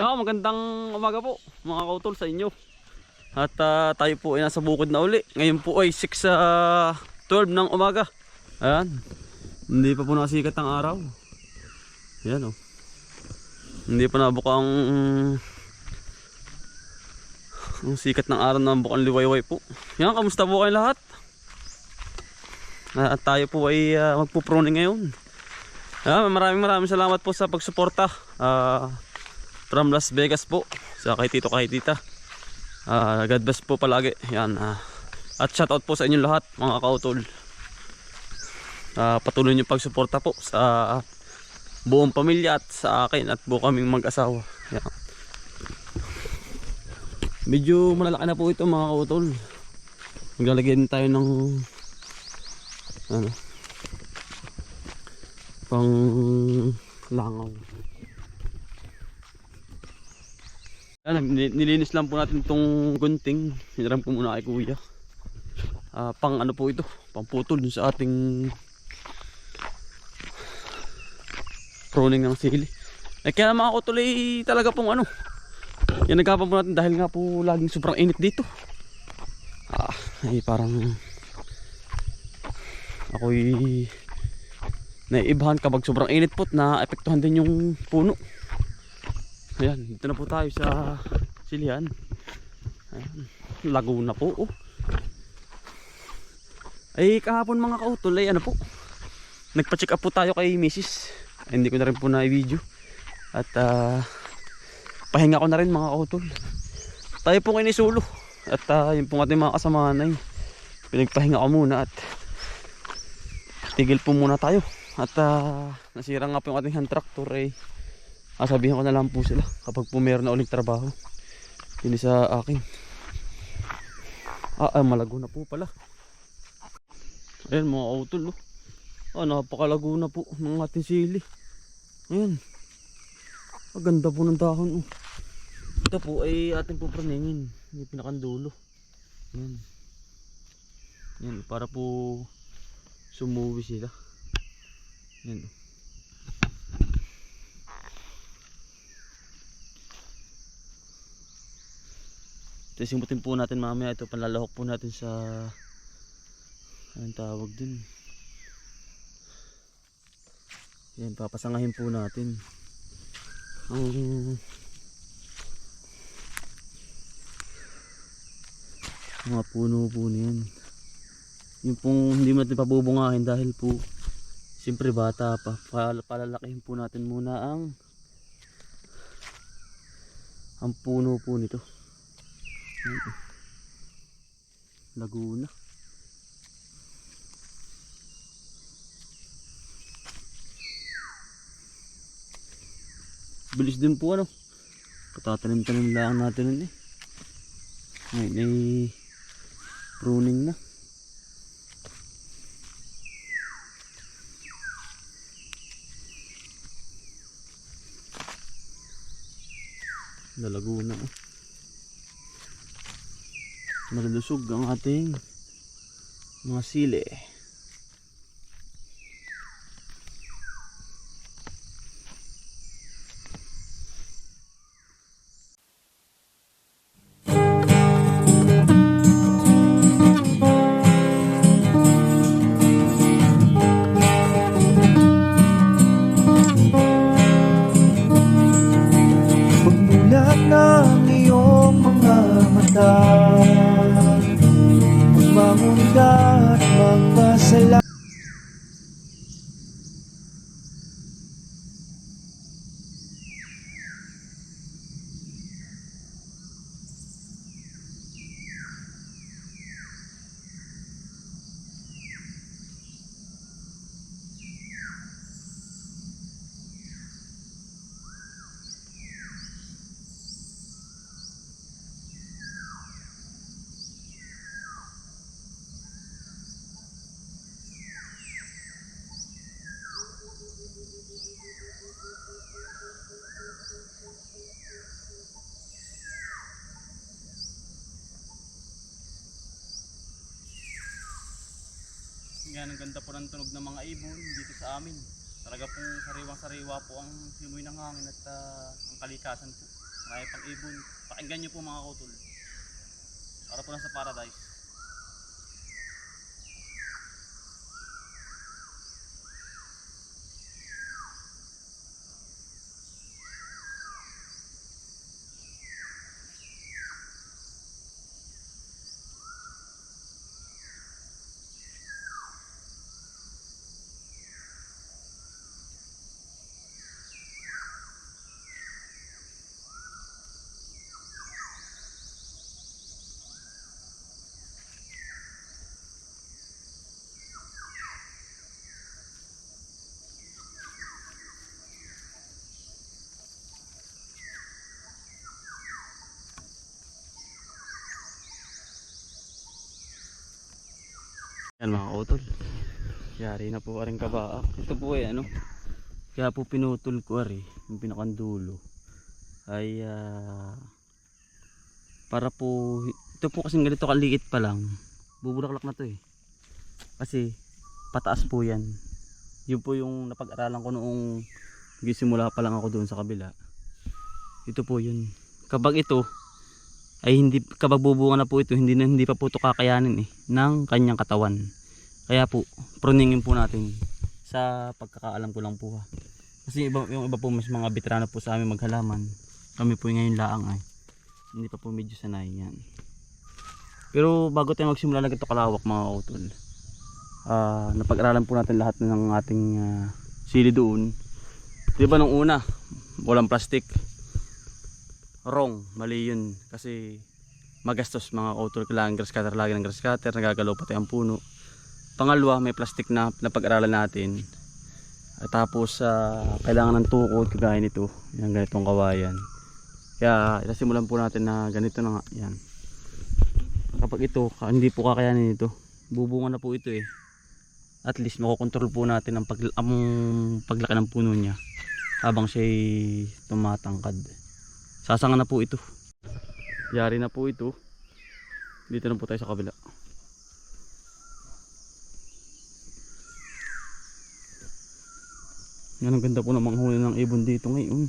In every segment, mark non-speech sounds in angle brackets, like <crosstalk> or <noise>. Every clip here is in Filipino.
Ah, magandang umaga po mga kautol sa inyo. At ah, tayo po ay nasa bukid na uli. Ngayon po ay 6 sa 12 ng umaga. Ayan. Hindi pa po nakasikat ang araw. Ayan oh. Hindi pa nabuka ang ang sikat ng araw na bukang liwayway po. Yan, kamusta po kayo lahat? Ah, At tayo po ay ah, magpuproning ngayon. Ah, maraming maraming salamat po sa pagsuporta. Ah, from Las Vegas po sa kay Tito kay Tita. Ah, God bless po palagi. Yan. ah. at shout out po sa inyo lahat mga kautol. Ah, patuloy niyo pagsuporta po sa buong pamilya at sa akin at buo kaming mag-asawa. Yan. Medyo malalaki na po ito mga kautol. Maglalagay din tayo ng ano pang langaw. Yan, nil- nilinis lang po natin tong gunting. Hiniram ko muna kay kuya. Ah, pang ano po ito? Pang putol dun sa ating pruning ng sili. Eh kaya mga kutuloy talaga pong ano. Yan nagkapang po natin dahil nga po laging sobrang init dito. Ah, ay parang ako'y naiibahan kapag sobrang init po na apektuhan din yung puno. Ayan, dito na po tayo sa Silihan. Ayan, Laguna po. Oh. Ay kahapon mga kautol ay ano po. Nagpa-check up po tayo kay Mrs. Ay, hindi ko na rin po na-video. At ah, pahinga ko na rin mga kautol. Tayo po kinisulo. At ah, yung pong ating mga kasamahan ay pinagpahinga ko muna at tigil po muna tayo. At ah, nasira nga po yung ating hand tractor ay sasabihin ko na lang po sila kapag po meron na uling trabaho. Hindi sa akin. Ah, ah, malago na po pala. Ayan mga kautol. Oh. Ah, napakalago na po ng ating sili. Ayan. Ang ganda po ng dahon. Oh. Ito po ay ating pupraningin. Yung pinakandulo. Ayan. Ayan, para po sumuwi sila. Ayan. oh. Ito simutin po natin mamaya. Ito panlalahok po natin sa anong tawag dun. Yan, papasangahin po natin. Ang mga puno po niyan. Yung pong hindi natin pabubungahin dahil po siyempre bata pa. Pal palalakihin po natin muna ang ang puno po nito. Laguna. Bilis din po ano. Katatanim-tanim lang natin nun eh. Ngayon ay pruning na. Nalago na oh. Nalulusog ang ating mga sili. Yan ang ganda po ng tunog ng mga ibon dito sa amin. Talaga pong sariwang sariwa po ang simoy ng hangin at ah, ang kalikasan po. Marami pang ibon. Pakinggan nyo po mga kautol. Para po lang sa paradise. Yan mga kautol. Yari na po rin kabaa. Ito po ay ano. Kaya po pinutol ko ari. Yung pinakandulo. Ay ah, para po ito po kasing ganito kaliit pa lang. Bubulaklak na to eh. Kasi pataas po yan. Yun po yung napag-aralan ko noong simula pa lang ako doon sa kabila. Ito po yun. Kapag ito ay hindi kapag bubunga na po ito hindi na hindi pa po ito kakayanin eh ng kanyang katawan. Kaya po pruningin po natin sa pagkakaalam ko lang po ha kasi iba, yung iba po mas mga veterano po sa amin maghalaman kami po ngayon laang ay hindi pa po medyo sanay yan. Pero bago tayo magsimula na ito kalawak mga utol. Ah napag-aralan po natin lahat ng ating ah, sili doon. Di ba nung una walang plastic wrong, mali yun. Kasi magastos mga outdoor kailangan grass cutter lagi ng grass cutter nagagalaw pati ang puno. Pangalawa may plastic na napag-aralan natin. At tapos ah, kailangan ng tukod kagaya nito. Yan ganitong kawayan. Kaya simulan po natin na ganito na nga. Yan. Kapag ito hindi po kakayanin ito. Bubunga na po ito eh. At least makokontrol po natin ang, pag, ang paglaki ng puno niya. Habang siya'y tumatangkad Sasanga na po ito. Yari na po ito. Dito na po tayo sa kabila. Yan ang ganda po ng mga huli ng ibon dito ngayon.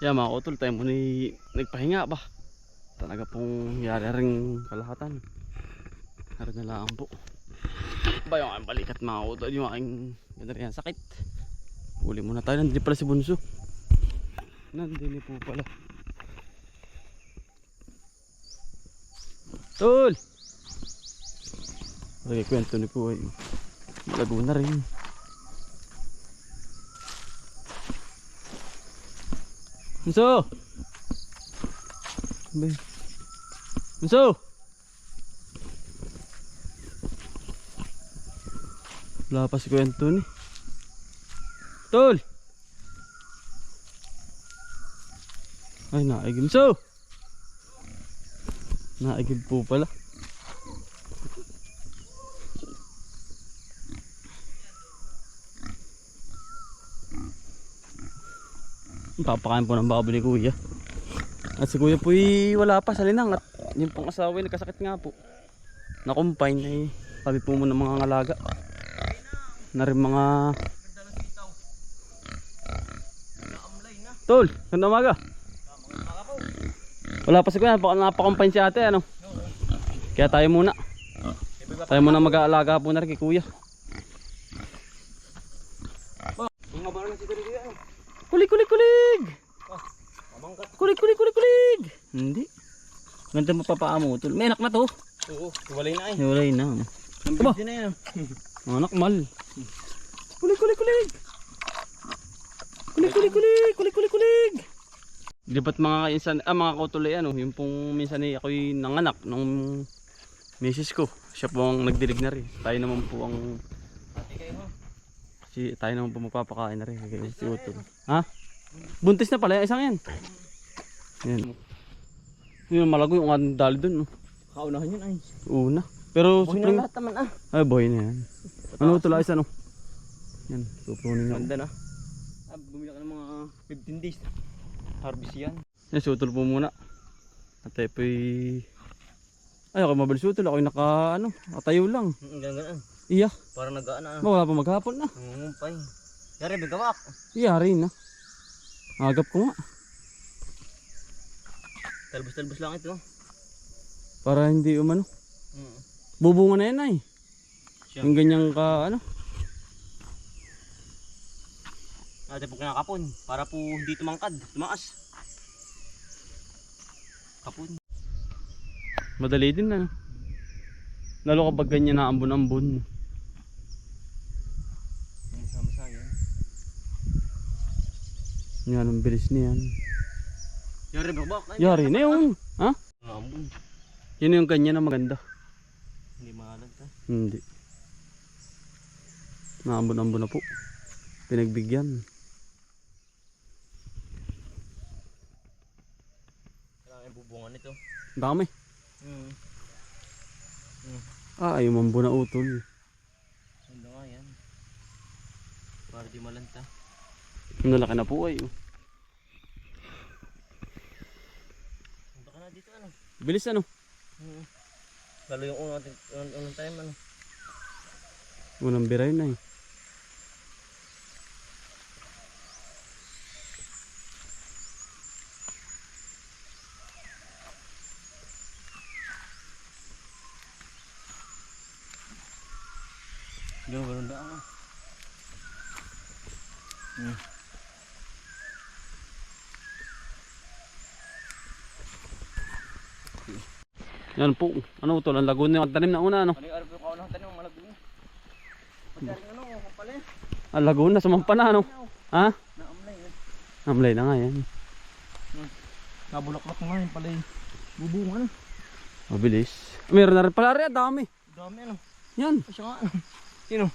Yan mga utol, tayo muna nagpahinga ba? Talaga pong yari ring kalahatan. Naroon na lang po. Ba yung aking balikat mga utol, yung aking ganda rin sakit. Uli muna tayo, nandun pala si Bunso. Nandun po pala. Tol! Lagi kwento ni po ay lago na rin. Bunso! Bunso! Wala pa si kwento ni. Tol! Ay, naigib. Bunso! Naigib po pala. Papakain po ng baboy ni kuya. At si kuya po wala pa sa linang at yung pang asawa nagkasakit nga po. Nakumpine ay kami po muna mga ngalaga. Na rin mga... Tol, ganda umaga. Wala pa si kuya, napakumpine si ate ano. Kaya tayo muna. Tayo muna mag-aalaga po na rin kay kuya. Kulig, kulig, kulig! Kulig, kulig, kulig, kulig! Hindi. Ganda mo papaamo tol. May anak na to. Oo, walay na ay. Wala na. Aba, na yan. <laughs> anak mal. Kulig, kulig, kulig! Kulig, kulig, kulig! Kulig, kulig, kulig! Di ba't mga kainsan, ah mga kautuloy ano, yung pong minsan ay ako'y nanganak nung misis ko. Siya po ang nagdilig na rin. Tayo naman po ang Ate kayo ho. Si, tayo naman po magpapakain na rin kay si Utol. Ha? Buntis na pala yung isang yan. Yan. Yun malago yung ang dali dun. no? Kaunahan yun ay. Una. Pero Buhay na lahat naman ah. Ay, boy na yan. Ano Utol ayos ano? Yan. Supunin nga. Ganda na. Ah, bumili ka ng mga 15 days. Harvest yan. Yan, si Utol po muna. At tayo po'y... Ay, ako mabilis Utol. Ako'y naka, ano, nakatayo lang. Ang ganda Iya. Para nag-aan na. Wala pa maghapon na. Nangungumpay. Yari, bigawak. Iyari na. Agap ko nga. Talbos-talbos lang ito. Para hindi umano. Mm. Bubunga na yan ay. Yung ganyang ka, ano. Ate po kinakapon. Para po hindi tumangkad. Tumaas. Kapon. Madali din na. Lalo kapag ganyan na ambon-ambon. Ang sama-sama yan. Yan, ang bilis niyan. Yari, bigawak. Ay, Yari na yun. Ha? Ngambon. Yun yung ganyan na maganda. Hindi mahalag ta. Hindi. Naambon-ambon na po. Pinagbigyan. Kailangan yung bubungan nito. Dami. Hmm. Ah, ayaw mambo na utol. Ganda nga yan. Para di malanta. Ang lalaki na po ay. oh. Punta ka na dito ano. Bilis ano. Hmm. Lalo yung unang, unang, unang time ano. Unang biray na eh. Yung ganun daan ah. Hmm. Yan po. Ano utol? Ang laguna yung tanim na una ano. Ano yung mo? Pagkaring ano, kapal eh. Ang laguna, sumampa na ano. Ha? Naamlay eh. Amlay na nga yan. Nabulaklak nga yun pala eh. Bubungan. Mabilis. Meron na rin pala rin. Dami. Dami ano. Yan. Siya nga ano. Sino?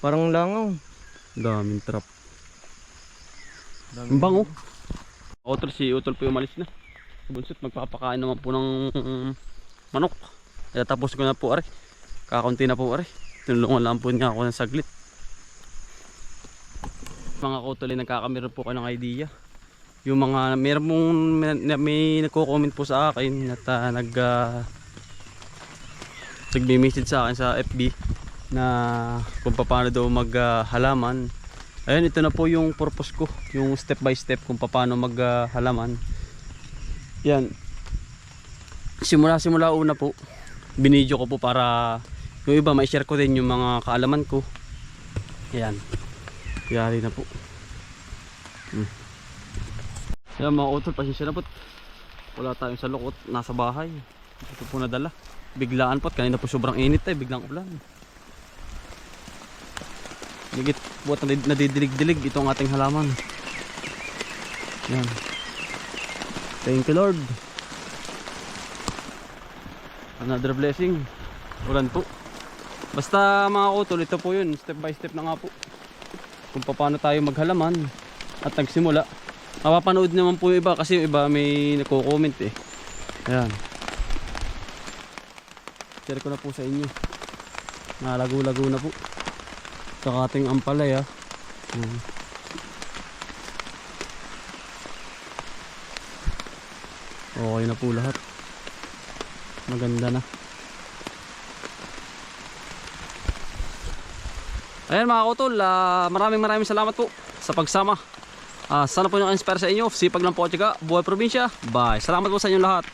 Parang langaw. Daming trap. Ang bango. Utol si Utol po umalis na. Bunsit magpapakain naman po ng manok. Kaya tapos ko na po are. Kakaunti na po are. Tinulungan lang po niya ako ng saglit. Mga Utol ay nagkakameron po kayo ng idea. Yung mga meron mong may, may nagko-comment po sa akin at ah, nag uh, nagme-message sa akin sa FB na kung paano daw maghalaman Ayun, ito na po yung purpose ko, yung step by step kung paano maghalaman. Yan. Simula simula una po, binidyo ko po para yung iba ma-share ko din yung mga kaalaman ko. Yan. Yari na po. Hmm. Yan mga utol, pasensya na po. Wala tayong sa lukot, nasa bahay. Ito po nadala. Biglaan po, kanina po sobrang init eh, biglang ulan. Higit buat nadidilig-dilig itong ating halaman. Yan. Thank you Lord. Another blessing. Ulan po. Basta mga kutol, ito po yun. Step by step na nga po. Kung paano tayo maghalaman at nagsimula. Mapapanood naman po yung iba kasi yung iba may nagko-comment eh. Ayan. Share ko na po sa inyo. Nalago-lago na po. Sa ating ampalay ah. Hmm. Okay na po lahat. Maganda na. Ayan mga kautol, ah, maraming maraming salamat po sa pagsama. Ah, sana po nyo inspire sa inyo. Sipag lang po at saka buhay probinsya. Bye. Salamat po sa inyo lahat.